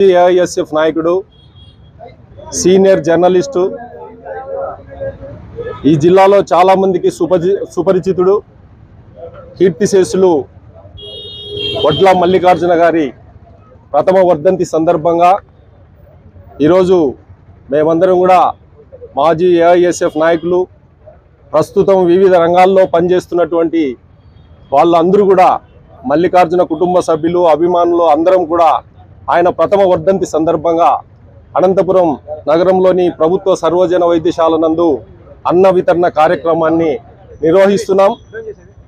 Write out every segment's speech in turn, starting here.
AISF నాయకుడు senior journalist ఈ జిల్లాలో చాలా మందికి సుపరి సుపరిచితుడు కీర్తిశేషులు వడ్ల మల్లికార్జున గారి ప్రథమ వర్ధంతి సందర్భంగా ఈరోజు మేమందరం కూడా మాజీ ఏఐఎస్ఎఫ్ నాయకులు ప్రస్తుతం వివిధ రంగాల్లో పనిచేస్తున్నటువంటి వాళ్ళందరూ కూడా మల్లికార్జున కుటుంబ సభ్యులు అభిమానులు అందరం కూడా ఆయన ప్రథమ వర్ధంతి సందర్భంగా అనంతపురం నగరంలోని ప్రభుత్వ సర్వజన వైద్యశాల నందు అన్న వితరణ కార్యక్రమాన్ని నిర్వహిస్తున్నాం.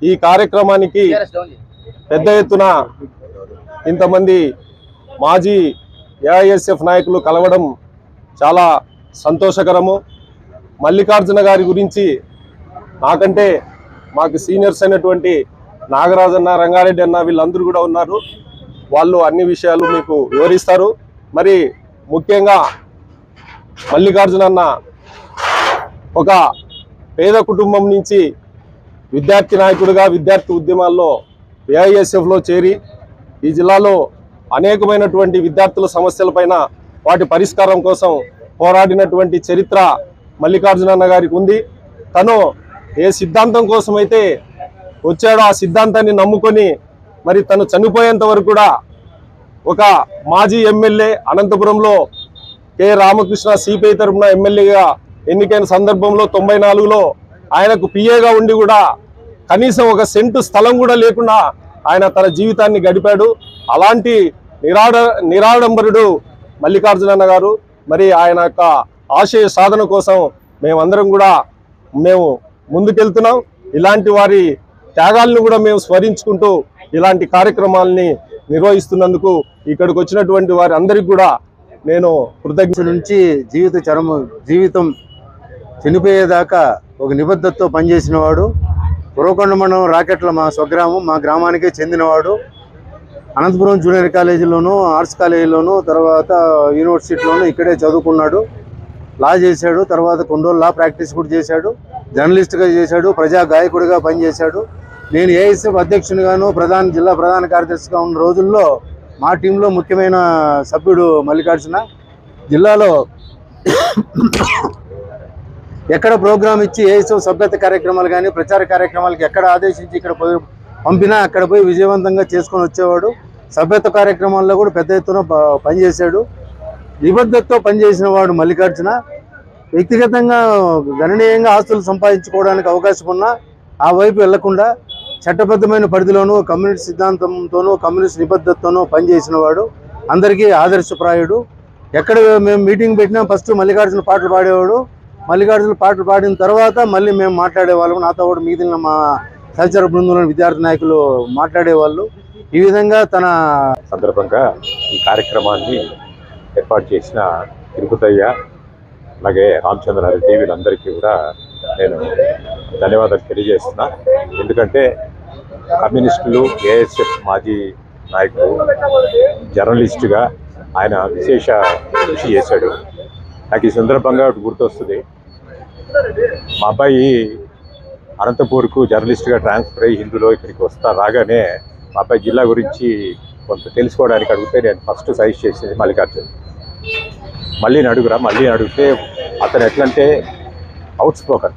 ఈ కార్యక్రమానికి పెద్ద ఎత్తున ఇంతమంది మాజీ ఏఐఎస్ఎఫ్ నాయకులు కలవడం చాలా సంతోషకరము. మల్లికార్జున గారి గురించి నాకంటే మాకు సీనియర్స్ అయినటువంటి నాగరాజన్న రంగారెడ్డి అన్న వీళ్ళందరూ కూడా ఉన్నారు. వాళ్ళు అన్ని విషయాలు మీకు వివరిస్తారు. మరి ముఖ్యంగా మల్లికార్జున అన్న ఒక పేద కుటుంబం నుంచి విద్యార్థి నాయకుడిగా విద్యార్థి ఉద్యమాల్లో ఏఐఎస్ఎఫ్లో చేరి ఈ జిల్లాలో అనేకమైనటువంటి విద్యార్థుల సమస్యలపైన వాటి పరిష్కారం కోసం పోరాడినటువంటి చరిత్ర మల్లికార్జునన్న గారికి ఉంది. తను ఏ సిద్ధాంతం కోసమైతే వచ్చాడో ఆ సిద్ధాంతాన్ని నమ్ముకొని మరి తను చనిపోయేంత వరకు కూడా ఒక మాజీ ఎమ్మెల్యే అనంతపురంలో కె రామకృష్ణ సిపిఐ తరఫున ఎమ్మెల్యేగా ఎన్నికైన సందర్భంలో తొంభై నాలుగులో ఆయనకు పిఏగా ఉండి కూడా కనీసం ఒక సెంటు స్థలం కూడా లేకుండా ఆయన తన జీవితాన్ని గడిపాడు. అలాంటి నిరాడ నిరాడంబరుడు మల్లికార్జునన్న గారు. మరి ఆయన యొక్క ఆశయ సాధన కోసం మేమందరం కూడా మేము ముందుకెళ్తున్నాం. ఇలాంటి వారి త్యాగాలను కూడా మేము స్మరించుకుంటూ ఇలాంటి కార్యక్రమాలని నిర్వహిస్తున్నందుకు ఇక్కడికి వచ్చినటువంటి వారి అందరికీ కూడా నేను కృతజ్ఞత నుంచి జీవిత చరమ జీవితం చనిపోయేదాకా ఒక నిబద్ధతతో పనిచేసిన వాడు పురకొండ మండలం రాకెట్ల మా స్వగ్రామం మా గ్రామానికే చెందినవాడు అనంతపురం జూనియర్ కాలేజీలోను ఆర్ట్స్ కాలేజీలోను తర్వాత యూనివర్సిటీలోను ఇక్కడే చదువుకున్నాడు. లా చేశాడు తర్వాత కొన్ని రోజులు లా ప్రాక్టీస్ కూడా చేశాడు. జర్నలిస్ట్గా చేశాడు ప్రజా గాయకుడిగా పనిచేశాడు. నేను ఏఎస్ఎఫ్ అధ్యక్షునిగాను ప్రధాన జిల్లా ప్రధాన కార్యదర్శిగా ఉన్న రోజుల్లో మా టీంలో ముఖ్యమైన సభ్యుడు మల్లికార్జున. జిల్లాలో ఎక్కడ ప్రోగ్రాం ఇచ్చి ఏఎస్ఎఫ్ సభ్యత కార్యక్రమాలు కానీ ప్రచార కార్యక్రమాలకి ఎక్కడ ఆదేశించి ఇక్కడ పోయి పంపినా అక్కడ పోయి విజయవంతంగా చేసుకొని వచ్చేవాడు. సభ్యత కార్యక్రమాల్లో కూడా పెద్ద ఎత్తున పనిచేశాడు. నిబద్ధతతో పనిచేసిన వాడు మల్లికార్జున. వ్యక్తిగతంగా గణనీయంగా ఆస్తులు సంపాదించుకోవడానికి అవకాశం ఉన్నా ఆ వైపు వెళ్ళకుండా చట్టబద్ధమైన పరిధిలోనూ కమ్యూనిస్ట్ సిద్ధాంతంతోనూ కమ్యూనిస్ట్ నిబద్ధతతోనూ పనిచేసిన వాడు. అందరికీ ఆదర్శప్రాయుడు. ఎక్కడ మేము మీటింగ్ పెట్టినా ఫస్ట్ మల్లికార్జున పాటలు పాడేవాడు. మల్లికార్జున పాటలు పాడిన తర్వాత మళ్ళీ మేము మాట్లాడేవాళ్ళం నాతో కూడా మిగిలిన మా సహచర బృందంలోని విద్యార్థి నాయకులు మాట్లాడేవాళ్ళు ఈ విధంగా తన సందర్భంగా ఈ కార్యక్రమాన్ని ఏర్పాటు చేసిన తిరుపతయ్య అలాగే రామచంద్రారెడ్డి వీళ్ళందరికీ కూడా నేను ధన్యవాదాలు తెలియజేస్తున్నా. ఎందుకంటే కమ్యూనిస్టులు ఏఎస్ఎఫ్ మాజీ నాయకుడు జర్నలిస్టుగా ఆయన విశేష కృషి చేశాడు. నాకు ఈ సందర్భంగా ఒకటి గుర్తొస్తుంది. మా అబ్బాయి అనంతపూర్కు జర్నలిస్ట్గా ట్రాన్స్ఫర్ అయ్యి హిందూలో ఇక్కడికి వస్తా రాగానే మా అబ్బాయి జిల్లా గురించి కొంత తెలుసుకోవడానికి అడిగితే నేను ఫస్ట్ సజెస్ట్ చేసింది మల్లికార్జున్. మళ్ళీ అడుగురా మళ్ళీ అడిగితే అతను ఎట్లంటే అవుట్ స్పోకన్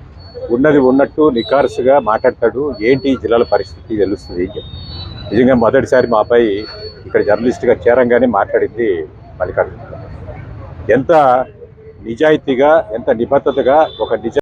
ఉన్నది ఉన్నట్టు నికార్సుగా మాట్లాడతాడు. ఏంటి జిల్లాల పరిస్థితి తెలుస్తుంది. నిజంగా మొదటిసారి మా అబ్బాయి ఇక్కడ జర్నలిస్ట్గా చేరంగానే మాట్లాడింది మల్లికార్జున ఎంత నిజాయితీగా ఎంత నిబద్ధతగా ఒక నిజ